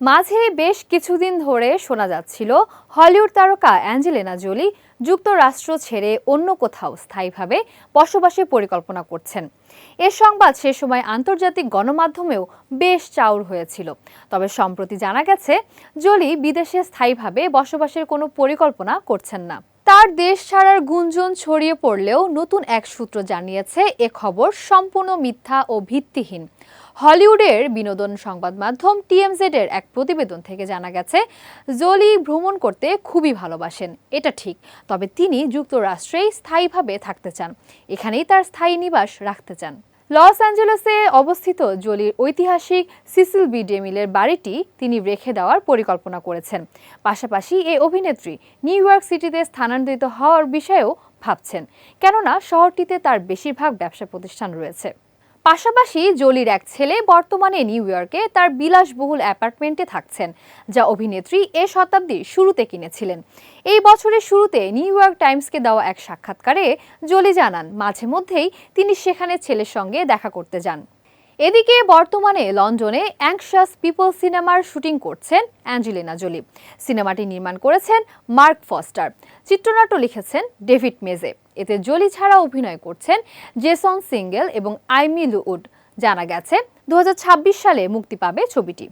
মাঝে বেশ কিছুদিন ধরে শোনা যাচ্ছিল হলিউড তারকা অ্যাঞ্জেলেনা জোলি যুক্তরাষ্ট্র ছেড়ে অন্য কোথাও স্থায়ীভাবে বসবাসের পরিকল্পনা করছেন। এ সংবাদ সে সময় আন্তর্জাতিক গণমাধ্যমেও বেশ চাউর হয়েছিল। তবে সম্প্রতি জানা গেছে, জোলি বিদেশে স্থায়ীভাবে বসবাসের কোনো পরিকল্পনা করছেন না। তার দেশ ছাড়ার গুঞ্জন ছড়িয়ে পড়লেও নতুন এক সূত্র জানিয়েছে, এ খবর সম্পূর্ণ মিথ্যা ও ভিত্তিহীন। হলিউডের বিনোদন সংবাদ মাধ্যম টিএমজেড এর এক প্রতিবেদন থেকে জানা গেছে, জোলি ভ্রমণ করতে খুবই ভালোবাসেন। এটা ঠিক, তবে তিনি যুক্তরাষ্ট্রেই স্থায়ীভাবে থাকতে চান। এখানেই তার স্থায়ী নিবাস রাখতে চান। লস অ্যাঞ্জেলেসে অবস্থিত জোলির ঐতিহাসিক সিসিল বি ডেমিলের বাড়িটি তিনি রেখে দেওয়ার পরিকল্পনা করেছেন। পাশাপাশি এই অভিনেত্রী নিউ ইয়র্ক সিটিতে স্থানান্তরিত হওয়ার বিষয়েও ভাবছেন। কেননা শহরটিতে তার বেশিরভাগ ব্যবসা প্রতিষ্ঠান রয়েছে। পাশাপাশি জোলির এক ছেলে বর্তমানে নিউ ইয়র্কে তার বিলাসবহুল অ্যাপার্টমেন্টে থাকছেন, যা অভিনেত্রী এ শতাব্দীর শুরুতে কিনেছিলেন। এই বছরের শুরুতে নিউ ইয়র্ক টাইমসকে দেওয়া এক সাক্ষাৎকারে জোলি জানান, মাঝে মধ্যেই তিনি সেখানে ছেলের সঙ্গে দেখা করতে যান। এদিকে বর্তমানে লন্ডনে অ্যাংশাস পিপল সিনেমার শুটিং করছেন অ্যাঞ্জেলিনা জোলি। সিনেমাটি নির্মাণ করেছেন মার্ক ফস্টার। চিত্রনাট্য লিখেছেন ডেভিড মেজে। এতে জোলি ছাড়া অভিনয় করছেন জেসন সিঙ্গেল এবং আইমি লুউড। জানা গেছে দু হাজার ছাব্বিশ সালে মুক্তি পাবে ছবিটি।